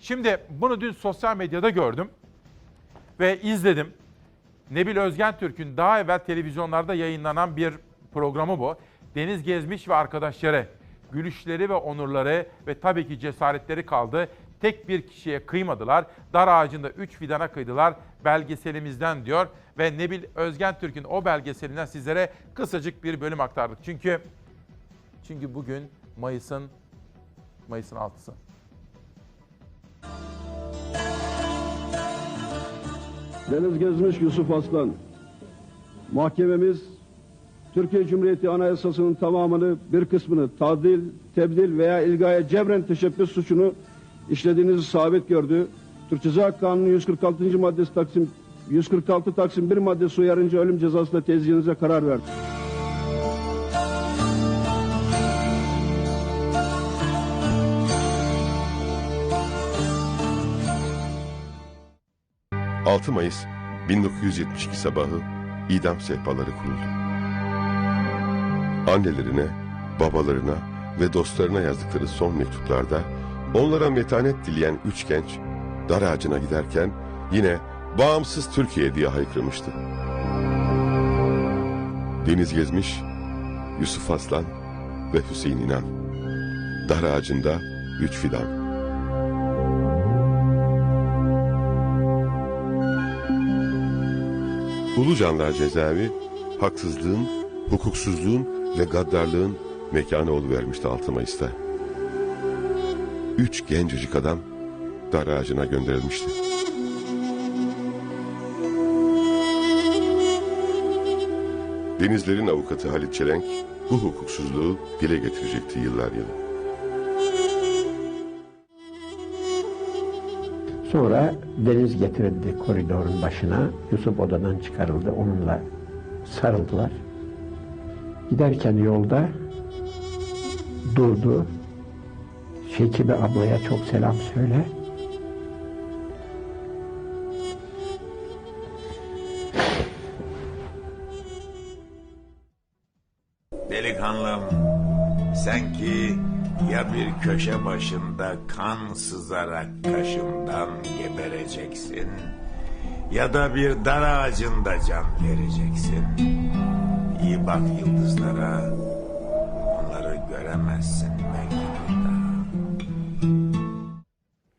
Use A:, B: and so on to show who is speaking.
A: Şimdi bunu dün sosyal medyada gördüm ve izledim. Nebil Özgen Türk'ün daha evvel televizyonlarda yayınlanan bir programı bu. Deniz Gezmiş ve arkadaşları, gülüşleri ve onurları ve tabii ki cesaretleri kaldı. Tek bir kişiye kıymadılar. Dar ağacında üç fidana kıydılar belgeselimizden diyor. Ve Nebil Özgen Türk'ün o belgeselinden sizlere kısacık bir bölüm aktardık. Çünkü çünkü bugün Mayıs'ın Mayıs'ın 6'sı.
B: Deniz Gezmiş Yusuf Aslan. Mahkememiz Türkiye Cumhuriyeti Anayasası'nın tamamını bir kısmını tadil, tebdil veya ilgaya cebren teşebbüs suçunu işlediğinizi sabit gördü. Türk Ceza Kanunu 146. maddesi Taksim 146 Taksim 1 maddesi uyarınca ölüm cezasıyla tezgihinize karar verdi.
C: 6 Mayıs 1972 sabahı idam sehpaları kuruldu. Annelerine, babalarına ve dostlarına yazdıkları son mektuplarda onlara metanet dileyen üç genç dar ağacına giderken yine bağımsız Türkiye diye haykırmıştı. Deniz Gezmiş, Yusuf Aslan ve Hüseyin İnan. Dar ağacında üç fidan. Ulucanlar cezaevi, haksızlığın, hukuksuzluğun ve gaddarlığın mekanı oluvermişti 6 Mayıs'ta. Üç gencecik adam dar ağacına gönderilmişti. Denizlerin avukatı Halit Çelenk bu hukuksuzluğu dile getirecekti yıllar yılı.
D: Sonra Deniz getirildi koridorun başına. Yusuf odadan çıkarıldı. Onunla sarıldılar. Giderken yolda durdu. Şekibe ablaya çok selam söyle.
E: Delikanlım, sen ki ya bir köşe başında kan sızarak kaşımdan gebereceksin ya da bir dar ağacında can vereceksin. İyi bak yıldızlara, onları göremezsin.